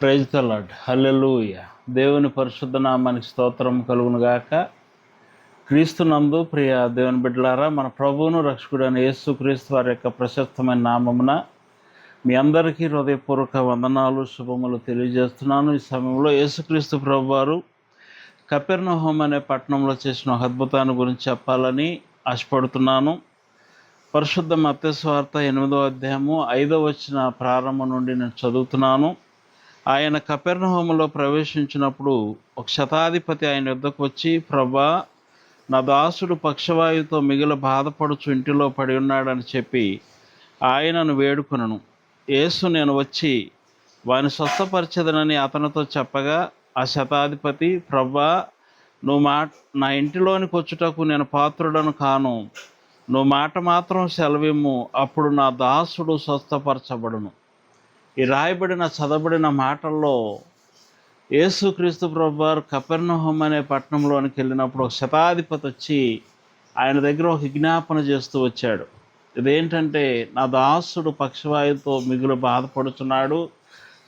Praise తలాడ్ హల్లెలూయ దేవుని పరిశుద్ధ నామానికి స్తోత్రం కలుగును గాక. క్రీస్తునందు ప్రియ దేవుని బిడ్డలారా మన ప్రభువును రక్షకుడైన యేసు క్రీస్తు వారి యొక్క ప్రశస్తమైన నామమున మీ అందరికీ హృదయపూర్వక వందనాలు శుభములు తెలియజేస్తున్నాను. ఈ సమయంలో యేసుక్రీస్తు ప్రభు వారు కపెర్నహోం అనే పట్టణంలో చేసిన ఒక అద్భుతాన్ని గురించి చెప్పాలని ఆశపడుతున్నాను. పరిశుద్ధ మత్స్వార్త ఎనిమిదో అధ్యాయము ఐదో వచ్చిన ప్రారంభం నుండి నేను చదువుతున్నాను. ఆయన కపెర్నహోములో ప్రవేశించినప్పుడు ఒక శతాధిపతి ఆయన యుద్ధకు వచ్చి ప్రభా నా దాసుడు పక్షవాయువుతో మిగిలి బాధపడుచు ఇంటిలో పడి ఉన్నాడని చెప్పి ఆయనను వేడుకొనను. యేసు నేను వచ్చి వాని స్వస్థపరచదనని అతనితో చెప్పగా ఆ శతాధిపతి ప్రభా నువ్వు మా నా ఇంటిలోనికి వచ్చుటకు నేను పాత్రుడను కాను. నువ్వు మాట మాత్రం సెలవిమ్ము. అప్పుడు నా దాసుడు స్వస్థపరచబడును. ఈ రాయబడిన చదవబడిన మాటల్లో యేసుక్రీస్తు ప్రభువారు కపెర్నహోం అనే పట్టణంలోనికి వెళ్ళినప్పుడు ఒక శతాధిపతి వచ్చి ఆయన దగ్గర ఒక విజ్ఞాపన చేస్తూ వచ్చాడు. ఇదేంటంటే నా దాసుడు పక్షవాయుతో మిగులు బాధపడుతున్నాడు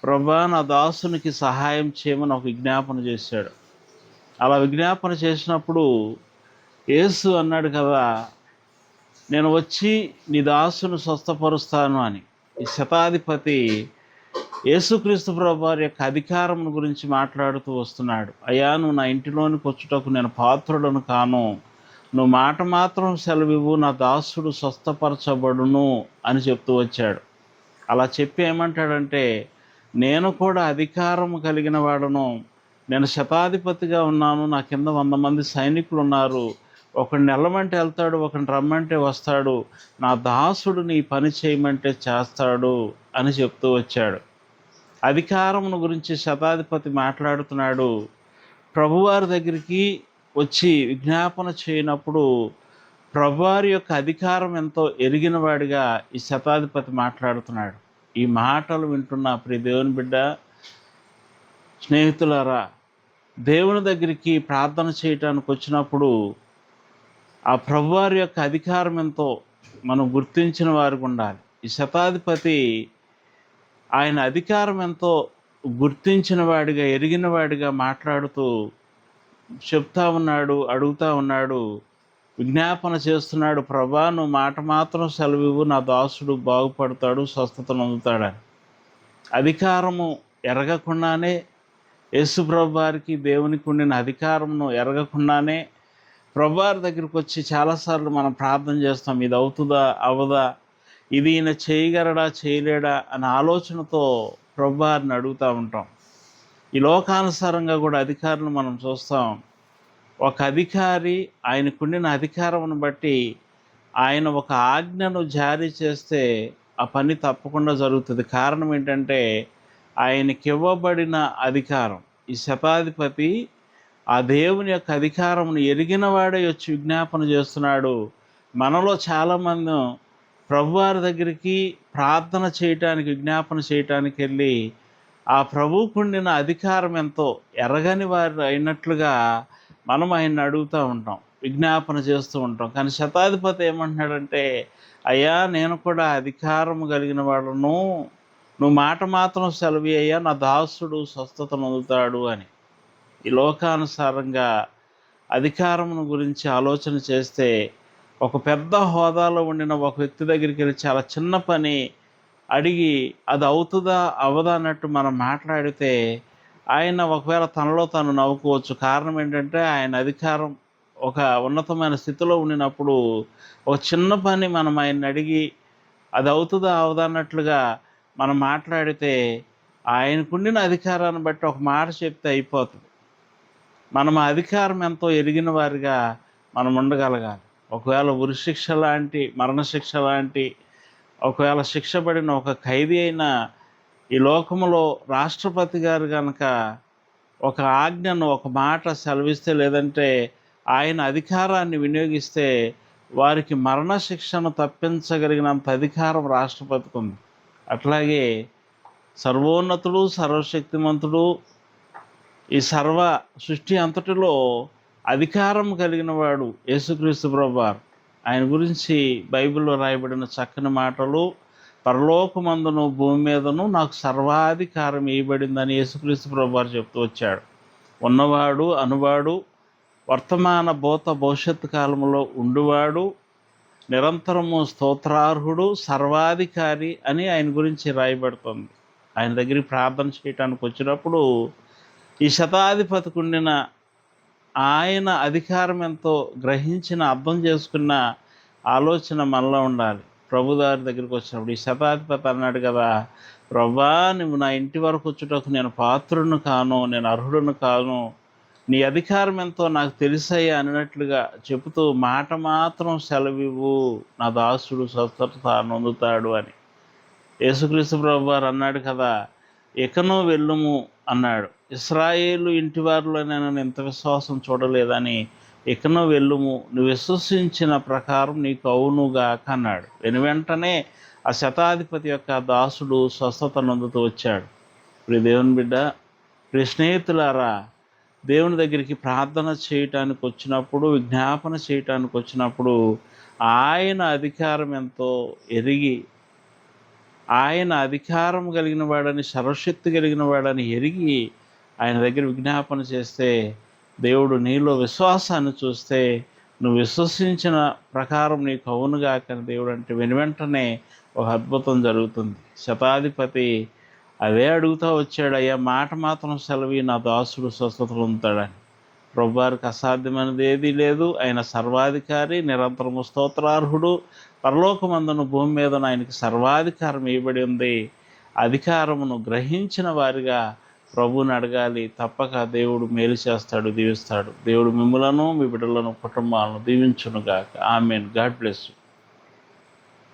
ప్రభా నా దాసునికి సహాయం చేయమని ఒక విజ్ఞాపన చేశాడు. అలా విజ్ఞాపన చేసినప్పుడు యేసు అన్నాడు కదా నేను వచ్చి నీ దాసును స్వస్థపరుస్తాను అని. ఈ శతాధిపతి యేసుక్రీస్తు ప్రభు వారి యొక్క అధికారం గురించి మాట్లాడుతూ వస్తున్నాడు. అయ్యా నువ్వు నా ఇంటిలోనికి వచ్చుటకు నేను పాత్రుడను కాను. నువ్వు మాట మాత్రం సెలవివ్వు నా దాసుడు స్వస్థపరచబడును అని చెప్తూ వచ్చాడు. అలా చెప్పి ఏమంటాడంటే నేను కూడా అధికారం కలిగిన వాడను. నేను శతాధిపతిగా ఉన్నాను. నా కింద వంద మంది సైనికులు ఉన్నారు ఒకడు నెలమంటే వెళ్తాడు ఒకడిని రమ్మంటే వస్తాడు. నా దాసుడు నీ పని చేయమంటే చేస్తాడు అని చెప్తూ వచ్చాడు. అధికారమును గురించి శతాధిపతి మాట్లాడుతున్నాడు. ప్రభువారి దగ్గరికి వచ్చి విజ్ఞాపన చేయనప్పుడు ప్రభువారి యొక్క అధికారం ఎంతో ఎరిగిన వాడిగా ఈ శతాధిపతి మాట్లాడుతున్నాడు. ఈ మాటలు వింటున్న ప్రియ దేవుని బిడ్డ స్నేహితులారా దేవుని దగ్గరికి ప్రార్థన చేయటానికి వచ్చినప్పుడు ఆ ప్రభువారి యొక్క అధికారం ఎంతో మనం గుర్తించిన వారికి ఉండాలి. ఈ శతాధిపతి ఆయన అధికారం ఎంతో గుర్తించిన వాడిగా ఎరిగిన వాడిగా మాట్లాడుతూ చెప్తా ఉన్నాడు అడుగుతా ఉన్నాడు విజ్ఞాపన చేస్తున్నాడు ప్రభా నువ్వు మాట మాత్రం సెలవివ్వు నా దాసుడు బాగుపడతాడు స్వస్థతను అందుతాడని అధికారము ఎరగకుండానే యేసుప్రభు వారికి దేవునికి ఉండిన అధికారమును ఎరగకుండానే ప్రభువారి దగ్గరికి వచ్చి చాలాసార్లు మనం ప్రార్థన చేస్తాం ఇది అవుతుందా? అవదా? ఇది ఈయన చేయగలడా చేయలేడా అనే ఆలోచనతో ప్రభువారిని అడుగుతూ ఉంటాం. ఈ లోకానుసారంగా కూడా అధికారులను మనం చూస్తాం. ఒక అధికారి ఆయనకుండిన అధికారమును బట్టి ఆయన ఒక ఆజ్ఞను జారీ చేస్తే ఆ పని తప్పకుండా జరుగుతుంది. కారణం ఏంటంటే ఆయనకి ఇవ్వబడిన అధికారం ఈ శతాధిపతి ఆ దేవుని యొక్క అధికారమును ఎరిగిన వాడే వచ్చి విజ్ఞాపన చేస్తున్నాడు. మనలో చాలామంది ప్రభువారి దగ్గరికి ప్రార్థన చేయటానికి విజ్ఞాపన చేయటానికి వెళ్ళి ఆ ప్రభువుకుండిన అధికారం ఎంతో ఎరగని వారు అయినట్లుగా మనం ఆయన్ని అడుగుతూ ఉంటాం విజ్ఞాపన చేస్తూ ఉంటాం. కానీ శతాధిపతి ఏమంటున్నాడంటే అయ్యా నేను కూడా అధికారం కలిగిన వాడును నువ్వు మాట మాత్రం సెలవి అయ్యా నా దాసుడు స్వస్థత నొందుతాడు అని. ఈ లోకానుసారంగా అధికారమును గురించి ఆలోచన చేస్తే ఒక పెద్ద హోదాలో ఉండిన ఒక వ్యక్తి దగ్గరికి వెళ్ళి చాలా చిన్న పని అడిగి అది అవుతుందా అవదా అన్నట్టు మనం మాట్లాడితే ఆయన ఒకవేళ తనలో తను నవ్వుకోవచ్చు. కారణం ఏంటంటే ఆయన అధికారం ఒక ఉన్నతమైన స్థితిలో ఉండినప్పుడు ఒక చిన్న పని మనం ఆయన్ని అడిగి అది అవుతుందా అవదా అన్నట్లుగా మనం మాట్లాడితే ఆయనకుండిన అధికారాన్ని బట్టి ఒక మాట చెప్తే అయిపోతుంది. మనం ఆ అధికారం ఎంతో ఎరిగిన వారిగా మనం ఉండగలగాలి. ఒకవేళ ఉరిశిక్ష లాంటి మరణశిక్ష లాంటి ఒకవేళ శిక్ష పడిన ఒక ఖైదీ అయిన ఈ లోకములో రాష్ట్రపతి గారు కనుక ఒక ఆజ్ఞను ఒక మాట సెలవిస్తే లేదంటే ఆయన అధికారాన్ని వినియోగిస్తే వారికి మరణశిక్షను తప్పించగలిగినంత అధికారం రాష్ట్రపతికి ఉంది. అట్లాగే సర్వోన్నతుడు సర్వశక్తిమంతుడు ఈ సర్వ సృష్టి అంతటిలో అధికారం కలిగిన వాడు యేసుక్రీస్తు ప్రభువారు ఆయన గురించి బైబిల్లో రాయబడిన చక్కని మాటలు పరలోకమందును భూమి మీదను నాకు సర్వాధికారం ఇవ్వబడిందని యేసుక్రీస్తు ప్రభువారు చెప్తూ వచ్చాడు. ఉన్నవాడు అనువాడు వర్తమాన భూత భవిష్యత్తు కాలంలో ఉండువాడు నిరంతరము స్తోత్రార్హుడు సర్వాధికారి అని ఆయన గురించి రాయబడుతుంది. ఆయన దగ్గరికి ప్రార్థన చేయటానికి వచ్చినప్పుడు ఈ శతాధిపతికి ఉండిన ఆయన అధికారం ఎంతో గ్రహించిన అర్థం చేసుకున్న ఆలోచన మనలో ఉండాలి. ప్రభుదారి దగ్గరికి వచ్చినప్పుడు ఈ శతాధిపతి అన్నాడు కదా ప్రభా నువ్వు నా ఇంటి వరకు వచ్చుటకు నేను పాత్రును కాను నేను అర్హుడును కాను. నీ అధికారం ఎంతో నాకు తెలిసాయి అన్నట్లుగా చెబుతూ మాట మాత్రం సెలవివ్వు. నా దాసుడు స్వస్థత నొందుతాడు అని. యేసుక్రీస్తు ప్రభు వారు అన్నాడు కదా ఎకనో వెళ్ళుము అన్నాడు. ఇస్రాయేలు ఇంటి వారిలో నేను ఇంత విశ్వాసం చూడలేదని ఇకను వెళ్ళుము. నువ్వు విశ్వసించిన ప్రకారం నీకు అవునుగాక అన్నాడు. వెను వెంటనే ఆ శతాధిపతి యొక్క దాసుడు స్వస్థత నొందుతూ వచ్చాడు. ప్రి దేవుని బిడ్డ ప్రి స్నేహితులారా దేవుని దగ్గరికి ప్రార్థన చేయటానికి వచ్చినప్పుడు విజ్ఞాపన చేయటానికి వచ్చినప్పుడు ఆయన అధికారం ఎంతో ఎరిగి ఆయన అధికారం కలిగిన వాడని సర్వశక్తి కలిగిన వాడని ఎరిగి ఆయన దగ్గర విజ్ఞాపన చేస్తే దేవుడు నీలో విశ్వాసాన్ని చూస్తే నువ్వు విశ్వసించిన ప్రకారం నీకు అవునుగాకని దేవుడు అంటే వెను వెంటనే ఒక అద్భుతం జరుగుతుంది. శతాధిపతి అదే అడుగుతా వచ్చాడు అయ్యా మాట మాత్రం సెలవి నా దాసుడు స్వస్థతలు ఉంటాడని. ప్రభువారికి అసాధ్యమైనది ఏదీ లేదు ఆయన సర్వాధికారి నిరంతరము స్తోత్రార్హుడు పరలోకమందును భూమి మీద ఆయనకి సర్వాధికారం ఇవ్వబడి ఉంది. అధికారమును గ్రహించిన వారిగా ప్రభువుని అడగాలి. తప్పక దేవుడు మేలు చేస్తాడు దీవిస్తాడు. దేవుడు మిమ్మలను మీ బిడ్డలను కుటుంబాలను దీవించునుగాక. ఆమెన్. God bless you.